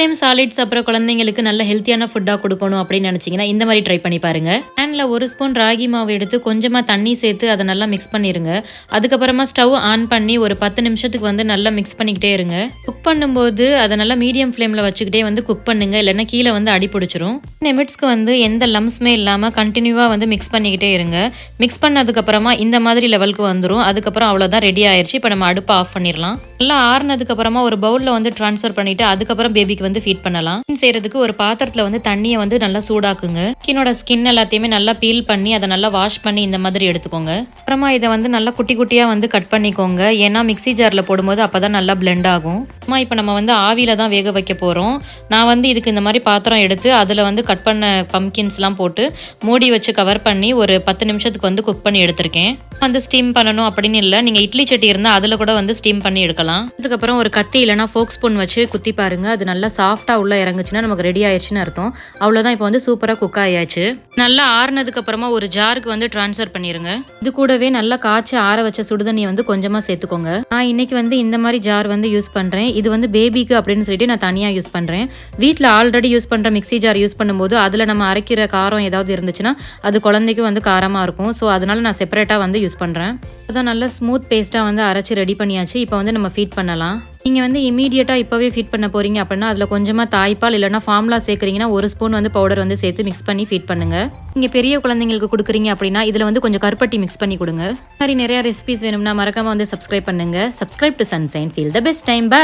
Time solids அப்புறம் குழந்தைங்களுக்கு நல்ல ஹெல்த்தியான ஃபுட்டாக கொடுக்கணும் அப்படின்னு நினச்சிங்கன்னா இந்த மாதிரி ட்ரை பண்ணி பாருங்கள் பேனில் ஒரு ஸ்பூன் ராகி மாவு எடுத்து கொஞ்சமாக தண்ணி சேர்த்து அதை நல்லா மிக்ஸ் பண்ணிடுங்க அதுக்கப்புறமா ஸ்டவ் ஆன் பண்ணி ஒரு பத்து நிமிஷத்துக்கு வந்து நல்லா மிக்ஸ் பண்ணிக்கிட்டே இருங்க. குக் பண்ணும்போது அதை நல்லா மீடியம் ஃப்ளேமில் வச்சுக்கிட்டே வந்து குக் பண்ணுங்க. இல்லைன்னா கீழே வந்து அடி பிடிச்சிரும். நிமிட்ஸ்க்கு வந்து எந்த லம்ஸ்மே இல்லாமல் கண்டினியூவாக வந்து மிக்ஸ் பண்ணிக்கிட்டே இருங்க. மிக்ஸ் பண்ணதுக்கப்புறமா இந்த மாதிரி லெவலுக்கு வந்துடும் அதுக்கப்புறம் அவ்வளோதான் ரெடி ஆயிடுச்சு இப்போ நம்ம அடுப்பை ஆஃப் பண்ணிடலாம். நல்லா ஆறுனதுக்கப்புறமா ஒரு பவுலில் வந்து ட்ரான்ஸ்ஃபர் பண்ணிவிட்டு அதுக்கப்புறம் பேபிக்கு வந்து ஃபீட் பண்ணலாம். Clean செய்யறதுக்கு ஒரு பாத்திரத்துல வந்து தண்ணியை வந்து நல்லா சூடாக்குங்க. ஸ்கின்னோட ஸ்கின் எல்லாத்தையுமே நல்லா பீல் பண்ணி அதை நல்லா வாஷ் பண்ணி இந்த மாதிரி எடுத்துக்கோங்க. அப்புறமா இதை வந்து நல்லா குட்டி குட்டியா வந்து கட் பண்ணிக்கோங்க. ஏன்னா மிக்ஸி ஜார்ல போடும்போது அப்பதான் நல்லா பிளெண்ட் ஆகும். அம்மா இப்போ நம்ம வந்து ஆவியில தான் வேக வைக்க போறோம். நான் வந்து இதுக்கு இந்த மாதிரி பாத்திரம் எடுத்து அதுல வந்து கட் பண்ண பம்கின்ஸ்லாம் போட்டு மூடி வச்சு கவர் பண்ணி ஒரு பத்து நிமிஷத்துக்கு வந்து குக் பண்ணி எடுத்திருக்கேன். வந்து ஸ்டீம் பண்ணணும் அப்படின்னு இல்லை. நீங்கள் இட்லி சட்டி இருந்தால் அதில் கூட வந்து ஸ்டீம் பண்ணி எடுக்கலாம். அதுக்கப்புறம் ஒரு கத்தி இல்லைனா ஃபோக் ஸ்பூன் வச்சு குத்தி பாருங்க. அது நல்லா சாஃப்டாக உள்ளே இறங்குச்சுன்னா நமக்கு ரெடி ஆயிடுச்சுன்னு அர்த்தம். அவ்வளோதான் இப்போ வந்து சூப்பராக குக் ஆயாச்சு. நல்லா ஆறுனதுக்கு அப்புறமா ஒரு ஜாருக்கு வந்து ட்ரான்ஸ்ஃபர் பண்ணிடுங்க இது கூடவே நல்லா காய்ச்சி ஆற வச்ச சுடுதண்ணியை வந்து கொஞ்சமாக சேர்த்துக்கோங்க. நான் இன்னைக்கு வந்து இந்த மாதிரி ஜார் வந்து யூஸ் பண்ணுறேன் இது வந்து பேபிக்கு அப்படின்னு சொல்லிட்டு நான் தனியாக யூஸ் பண்ணுறேன் வீட்டில் ஆல்ரெடி யூஸ் பண்ணுற மிக்ஸி ஜார் யூஸ் பண்ணும்போது அதில் நம்ம அரைக்கிற காரம் ஏதாவது இருந்துச்சுன்னா அது குழந்தைக்கும் வந்து காரமாக இருக்கும். ஸோ அதனால நான் செப்பரேட்டாக வந்து யூஸ் பண்ணுறேன் அதான் நல்லா ஸ்மூத் பேஸ்ட்டாக வந்து அரைச்சி ரெடி பண்ணியாச்சு. இப்போ வந்து நம்ம ஃபீட் பண்ணலாம். நீங்கள் வந்து இமீடியட்டாக இப்போவே ஃபீட் பண்ண போகிறீங்க அப்படின்னா அதில் கொஞ்சமாக தாய்ப்பால் இல்லைனா ஃபார்முலா சேர்க்குறீங்கன்னா ஒரு ஸ்பூன் வந்து பவுடர் வந்து சேர்த்து மிக்ஸ் பண்ணி ஃபீட் பண்ணுங்க. நீங்கள் பெரிய குழந்தைங்களுக்கு கொடுக்குறீங்க அப்படின்னா இதில் வந்து கொஞ்சம் கருப்பட்டி மிக்ஸ் பண்ணி கொடுங்க. மாதிரி நிறையா ரெசிபிஸ் வேணும்னா மறக்காமல் வந்து சப்ஸ்கிரைப் பண்ணுங்கள் subscribe to Sunshine feel the best time bye